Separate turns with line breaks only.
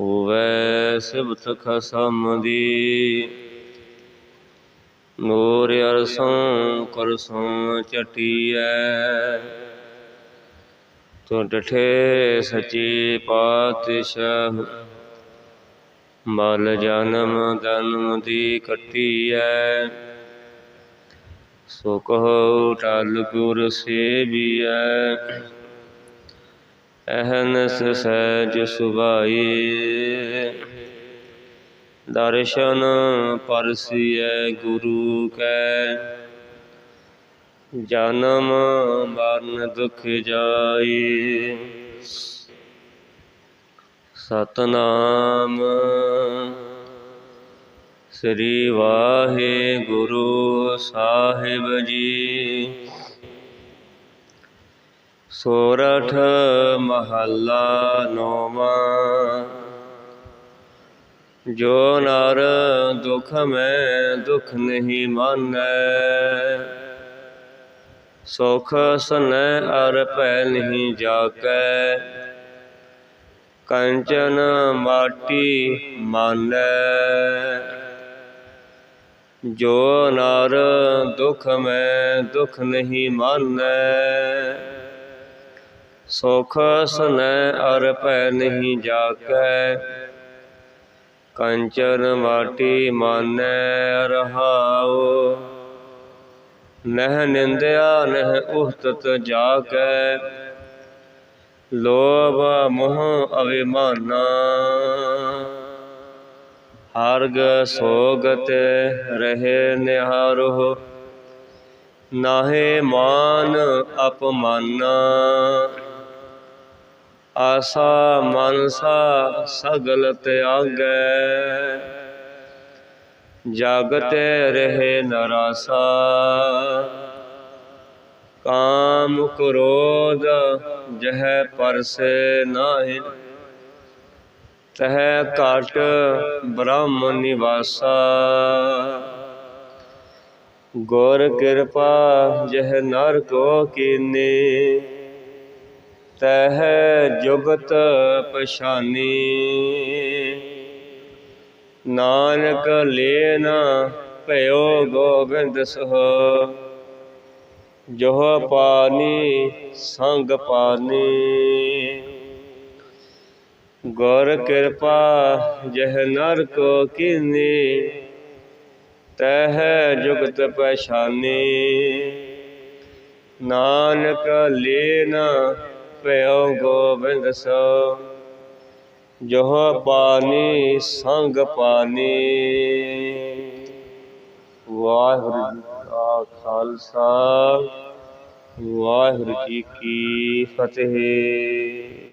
ਹੋਵੈ ਸਿਬਤ ਖਸਮ ਦੀ ਨੂਰ ਅਰਸੋਂ ਕਰਸੋਂ ਚਟੀਐ ਤੂੰ ਡਠੇ ਸੱਚੇ ਪਾਤਸ਼ਾਹ। ਮਲ ਜਨਮ ਦਨਮ ਦੀ ਕੱਟੀਐ ਸੋ ਕਹੋ ਟਲ ਗੁਰ ਸੇਵੀਐ। ਅਹਨਸ ਸਹਿਜ ਸੁਭਾਈ। ਦਰਸ਼ਨ ਪਰਸੀਐ ਗੁਰੂ ਕੈ। ਜਨਮ ਮਰਨ ਦੁਖ ਜਾਈ। ਸਤਨਾਮ ਸ੍ਰੀ ਵਾਹਿਗੁਰੂ ਸਾਹਿਬ ਜੀ। ਸੋਰਠ ਮਹੱਲਾ ਨੌਵਾਂ। ਜੋ ਨਰ ਦੁਖ ਮੈਂ ਦੁਖ ਨਹੀਂ ਮਾਨੈ, ਸੁਖ ਸਨੈ ਅਰ ਭੈ ਨਹੀਂ ਜਾਕੈ। ਕੰਚਨ ਮਾਟੀ ਮਾਨੈ, ਜੋ ਨਰ ਦੁਖ ਮੈਂ ਦੁਖ ਨਹੀਂ ਮਾਨੈ। ਸੁਖ ਸਨੈ ਅਰ ਭੈ ਨਹੀਂ ਜਾਕੈ, ਕੰਚਨ ਮਾਟੀ ਮਾਨੈ ਰਹਾਉ। ਨਹਿ ਨਿੰਦਿਆ ਨਹਿ ਉਹਤਤ ਜਾਕੈ, ਲੋਭ ਮੋਹ ਅਭਿਮਾਨਾ ਹਰਗ ਸੋਗਤ ਰਹੇ ਨਿਹਾਰੋ ਨਾਹੇ ਮਾਨ ਅਪਮਾਨਾ। ਆਸਾ ਮਨਸਾ ਸਗਲ ਤਿਆਗੈ ਜਾਗਤ ਰਹੇ ਨਰਾਸਾ। ਕਾਮ ਕ੍ਰੋਧ ਜਹ ਪਰਸੇ ਨਾਹਿ। ਤਹ ਘਟ ਬ੍ਰਹਮ ਨਿਵਾਸਾ। ਗੁਰ ਕਿਰਪਾ ਜਹ ਨਰ ਕੋ ਕੀਨੇ। ਤਹ ਜੁਗਤ ਪਛਾਨੀ। ਨਾਨਕ ਲੇਨ ਭਇਓ ਗੋਬਿੰਦ ਸੋ ਜੋ ਪਾਨੀ ਸੰਗ ਪਾਨੀ। ਗੁਰ ਕਿਰਪਾ ਜਹ ਨਰ ਕੋ ਕੀਨੀ। ਤਹ ਜੁਗਤ ਪਛਾਨੀ। ਨਾਨਕ ਲੇਨ ਭਇਓ ਗੋਬਿੰਦ ਸੋ ਜੋ ਪਾਨੀ ਸੰਗ ਪਾਨੀ ਵਾਹਿਗੁਰੂ ਜੀ ਕਾ ਖਾਲਸਾ, ਵਾਹਿਗੁਰੂ ਜੀ ਕੀ ਫਤਿਹ।